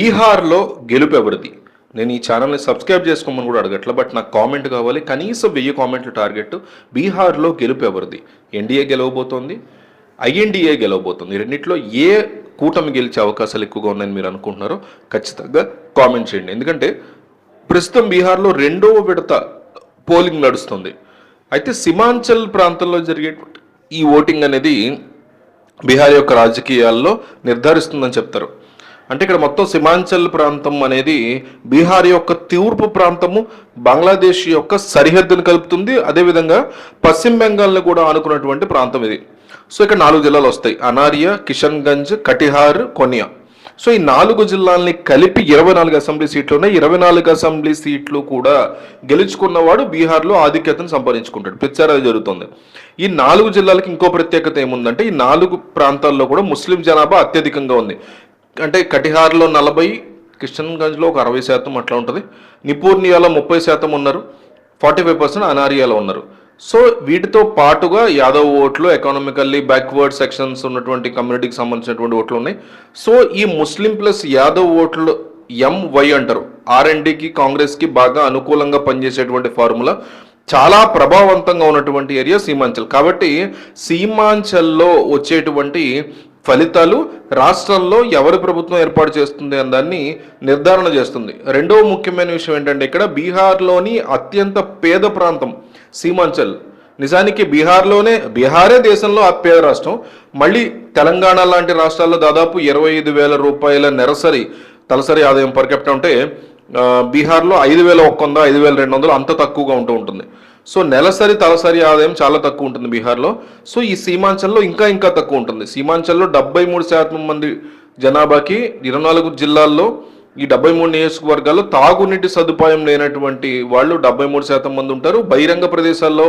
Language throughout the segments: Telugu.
బీహార్లో గెలుపు ఎవరిది? నేను ఈ ఛానల్ని సబ్స్క్రైబ్ చేసుకోమని కూడా అడగట్ల బట్ నాకు కామెంట్ కావాలి. కనీసం వెయ్యి కామెంట్లు టార్గెట్ బీహార్లో గెలుపు ఎవరిది? ఎన్డీఏ గెలవబోతోంది ఐఎన్డీఏ గెలవబోతుంది. రెండింటిలో ఏ కూటమి గెలిచే అవకాశాలు ఎక్కువగా ఉన్నాయని మీరు అనుకుంటున్నారో ఖచ్చితంగా కామెంట్ చేయండి. ఎందుకంటే ప్రస్తుతం బీహార్లో రెండవ విడత పోలింగ్ నడుస్తుంది. అయితే సిమాంచల్ ప్రాంతంలో జరిగే ఈ ఓటింగ్ అనేది బీహార్ యొక్క రాజకీయాల్లో నిర్ధారిస్తుందని చెప్తారు. అంటే ఇక్కడ మొత్తం సీమాంచల్ ప్రాంతం అనేది బీహార్ యొక్క తూర్పు ప్రాంతము బంగ్లాదేశ్ యొక్క సరిహద్దును కలుపుతుంది. అదేవిధంగా పశ్చిమ బెంగాల్ని కూడా ఆనుకున్నటువంటి ప్రాంతం ఇది. సో ఇక్కడ నాలుగు జిల్లాలు వస్తాయి. అనారియా కిషన్గంజ్ కటిహార్ కొనియా. సో ఈ నాలుగు జిల్లాల్ని కలిపి ఇరవై నాలుగు అసెంబ్లీ సీట్లు ఉన్నాయి. ఇరవై నాలుగు అసెంబ్లీ సీట్లు కూడా గెలుచుకున్నవాడు బీహార్లో ఆధిక్యతను సంపాదించుకుంటాడు. ప్రచారం జరుగుతుంది. ఈ నాలుగు జిల్లాలకి ఇంకో ప్రత్యేకత ఏముందంటే ఈ నాలుగు ప్రాంతాల్లో కూడా ముస్లిం జనాభా అత్యధికంగా ఉంది. అంటే కటిహార్లో నలభై కిషన్గంజ్లో ఒక అరవై శాతం అట్లా ఉంటుంది. నిపూర్నియాలో ముప్పై శాతం ఉన్నారు. ఫార్టీ ఫైవ్ పర్సెంట్ అనారియాలో ఉన్నారు. సో వీటితో పాటుగా యాదవ్ ఓట్లు ఎకనామికల్లీ బ్యాక్వర్డ్ సెక్షన్స్ ఉన్నటువంటి కమ్యూనిటీకి సంబంధించినటువంటి ఓట్లు ఉన్నాయి. సో ఈ ముస్లిం ప్లస్ యాదవ్ ఓట్లు ఎంవై అంటారు. ఆర్ఎండ్కి కాంగ్రెస్కి బాగా అనుకూలంగా పనిచేసేటువంటి ఫార్ములా. చాలా ప్రభావవంతంగా ఉన్నటువంటి ఏరియా సీమాంచల్. కాబట్టి సీమాంచల్లో వచ్చేటువంటి ఫలితాలు రాష్ట్రంలో ఎవరి ప్రభుత్వం ఏర్పాటు చేస్తుంది అన్న దాన్ని నిర్ధారణ చేస్తుంది. రెండవ ముఖ్యమైన విషయం ఏంటంటే ఇక్కడ బీహార్లోని అత్యంత పేద ప్రాంతం సీమాంచల్. నిజానికి బీహార్లోనే బీహారే దేశంలో ఆ పేద రాష్ట్రం. మళ్ళీ తెలంగాణ లాంటి రాష్ట్రాల్లో దాదాపు ఇరవై ఐదు వేల రూపాయల నెరసరి తలసరి ఆదాయం పర్ ఉంటే బీహార్లో ఐదు వేల ఒక్క వంద ఐదు వేల రెండు వందలు అంత తక్కువగా ఉంటూ ఉంటుంది. సో నెలసరి తలసరి ఆదాయం చాలా తక్కువ ఉంటుంది బీహార్లో. సో ఈ సీమాంచల్లో ఇంకా ఇంకా తక్కువ ఉంటుంది. సీమాంచల్లో డెబ్బై మూడు శాతం మంది జనాభాకి ఇరవై నాలుగు జిల్లాల్లో ఈ డెబ్బై మూడు నియోజకవర్గాల్లో తాగునీటి సదుపాయం లేనటువంటి వాళ్ళు డెబ్బై మూడు శాతం మంది ఉంటారు. బహిరంగ ప్రదేశాల్లో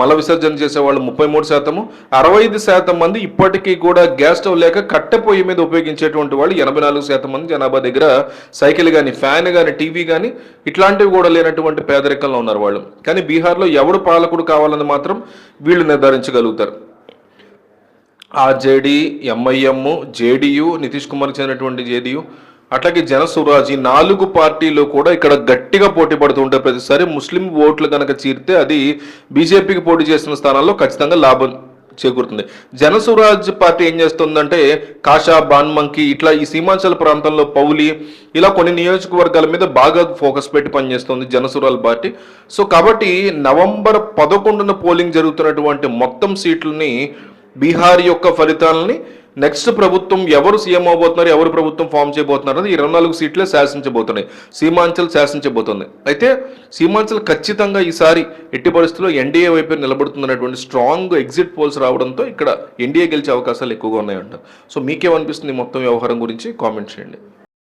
మల విసర్జన చేసే వాళ్ళు ముప్పై మూడు శాతము. అరవై ఐదు శాతం మంది ఇప్పటికీ కూడా గ్యాస్ స్టవ్ లేక కట్టె పొయ్యి మీద ఉపయోగించేటువంటి వాళ్ళు ఎనభై నాలుగు శాతం మంది జనాభా దగ్గర. సైకిల్ కానీ ఫ్యాన్ కానీ టీవీ కానీ ఇట్లాంటివి కూడా లేనటువంటి పేదరికంలో ఉన్నారు వాళ్ళు. కానీ బీహార్లో ఎవడు పాలకుడు కావాలని మాత్రం వీళ్ళు నిర్ధారించగలుగుతారు. ఆర్జేడీ ఎంఐఎం జేడీయూ నితీష్ కుమార్కి చెందినటువంటి జేడీయూ అట్లాగే జనసురాజ్ ఈ నాలుగు పార్టీలు కూడా ఇక్కడ గట్టిగా పోటీ పడుతుంటే ప్రతిసారి ముస్లిం ఓట్లు కనుక చీరితే అది బీజేపీకి పోటీ చేసిన స్థానాల్లో ఖచ్చితంగా లాభం చేకూరుతుంది. జనసురాజ్ పార్టీ ఏం చేస్తుందంటే కాషా బాన్మంకి ఇట్లా ఈ సీమాంచల్ ప్రాంతంలో పౌలి ఇలా కొన్ని నియోజకవర్గాల మీద బాగా ఫోకస్ పెట్టి పనిచేస్తుంది జనసురాల్ పార్టీ. సో కాబట్టి నవంబర్ పదకొండున పోలింగ్ జరుగుతున్నటువంటి మొత్తం సీట్లని బీహార్ యొక్క ఫలితాలని నెక్స్ట్ ప్రభుత్వం ఎవరు సీఎం అవబోతున్నారు ఎవరు ప్రభుత్వం ఫామ్ చేయబోతున్నారు అనేది ఇరవై నాలుగు సీట్లే శాసించబోతున్నాయి. సీమాంచల్ శాసించబోతుంది. అయితే సీమాంచల్ ఖచ్చితంగా ఈసారి ఎట్టి పరిస్థితుల్లో ఎన్డీఏ వైపు నిలబడుతుందనేటువంటి స్ట్రాంగ్ ఎగ్జిట్ పోల్స్ రావడంతో ఇక్కడ ఎన్డీఏ గెలిచే అవకాశాలు ఎక్కువగా ఉన్నాయంట. సో మీకేమనిపిస్తుంది మొత్తం వ్యవహారం గురించి? కామెంట్ చేయండి.